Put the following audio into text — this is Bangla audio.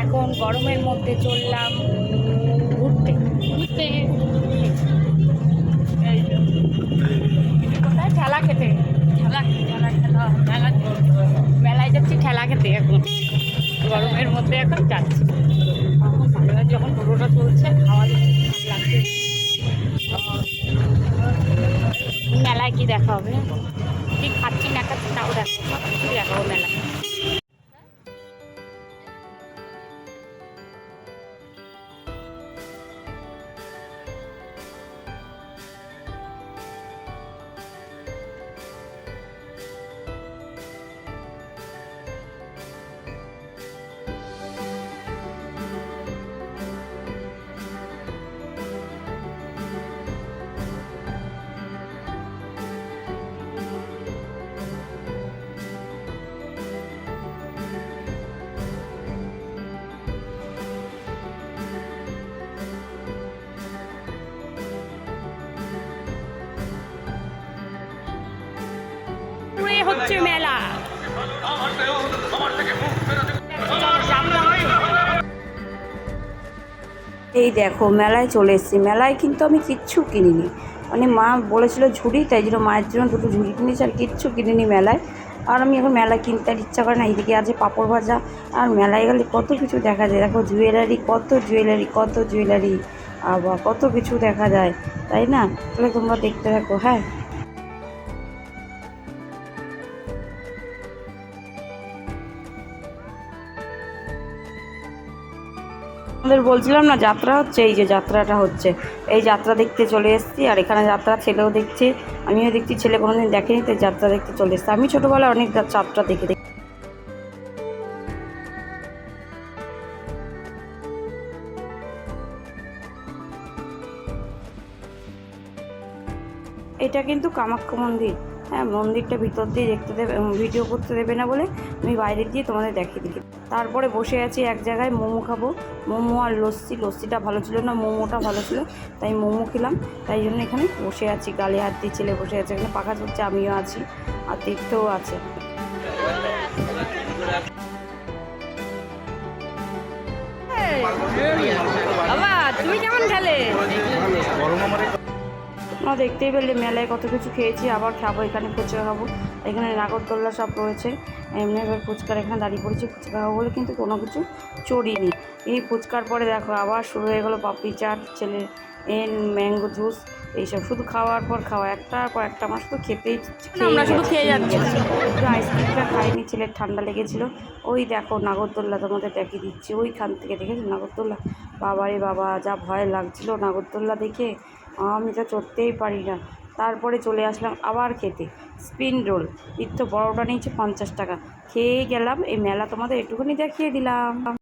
এখন গরমের মধ্যে চললাম ঘুরতে। ঘুরতে। কোথায়? ঠেলা খেতে। ঠেলা ঠেলা ঠেলা মেলা মেলায় যাচ্ছি ঠেলা খেতে এখন। গরমের মধ্যে এখন যাচ্ছি। এখন যখন টোটোটা চলছে দিচ্ছে, লাগছে। মেলায় কি দেখা হবে কি খাচ্ছি না খাচ্ছি তাও দেখো সব কিছু দেখাবো মেলায়। মেলা এই দেখো, মেলায় চলে এসেছি। মেলায় কিন্তু আমি কিচ্ছু কিনিনি। মানে মা বলেছিল ঝুড়ি, তাই জন্য মায়ের জন্য দুটো ঝুড়ি কিনেছি আর কিচ্ছু কিনিনি মেলায়। আর আমি এখন মেলায় কিনতে আর ইচ্ছা করে না, এইদিকে আছে পাঁপড় ভাজা। আর মেলায় গেলে কত কিছু দেখা যায়। দেখো, জুয়েলারি, কত জুয়েলারি কত জুয়েলারি। আবার কত কিছু দেখা যায়, তাই না? তাহলে তোমরা দেখতে থাকো হ্যাঁ? আমাদের বলছিলাম না, যাত্রা হচ্ছে, এই যে যাত্রাটা হচ্ছে। এই যাত্রা দেখতে চলে এসেছি, আর এখানে যাত্রা ছেলেও দেখছে, আমিও দেখছি, ছেলে কোনোদিন দেখেনি, তাই যাত্রা দেখতে চলে এসেছি। আমি ছোটোবেলায় অনেক যাত্রা দেখে দেখি। এটা কিন্তু কামাখ্যা মন্দির। হ্যাঁ মন্দিরটা ভিতর দিয়ে দেখতে দেবে ভিডিও করতে দেবে না বলে আমি বাইরে দিয়ে তোমাদের দেখিয়ে দিই। তারপরে বসে আছি এক জায়গায়, মোমো খাব। মোমো আর লস্যি, লস্যিটা ভালো ছিল না, মোমোটা ভালো ছিল, তাই মোমো খেলাম। তাই জন্য এখানে বসে আছি, গালে হাত দিয়ে ছেলে বসে আছে, এখানে পাখা চলছে আমিও আছি, আর তীর্থও আছে। বাবা আমরা দেখতেই পেলে মেলায় কত কিছু খেয়েছি আবার খাব এখানে ফুচকা খাব। এখানে নাগরদোল্লা সব রয়েছে এমনি এবার ফুচকার এখানে দাঁড়িয়ে পড়েছি ফুচকা খাব বলে কিন্তু কোনো কিছু চড়িনি। এই ফুচকার পরে দেখো আবার শুরু হয়ে গেলো পাপড়ি চাট ছেলের এন ম্যাঙ্গো জুস এইসব। শুধু খাওয়ার পর খাওয়া একটা পর একটা আমার শুধু খেতেই আমরা শুধু খেয়ে যাচ্ছি। শুধু আইসক্রিমটা খাইনি ছেলের ঠান্ডা লেগেছিলো। ওই দেখো নাগরদোল্লা তোমাদের দেখিয়ে দিচ্ছি। ওইখান থেকে দেখেছ নাগরদোল্লা? বাবারে বাবা যা ভয় লাগছিল নাগরদোল্লা দেখে। আমি তো চড়তেই পারি না। তারপরে চলে আসলাম আবার খেতে। Spin role. বড়োটা নিয়েছে পঞ্চাশ টাকা। খেয়ে গেলাম, এই মেলা তোমাদের একটুখানি দেখিয়ে দিলাম।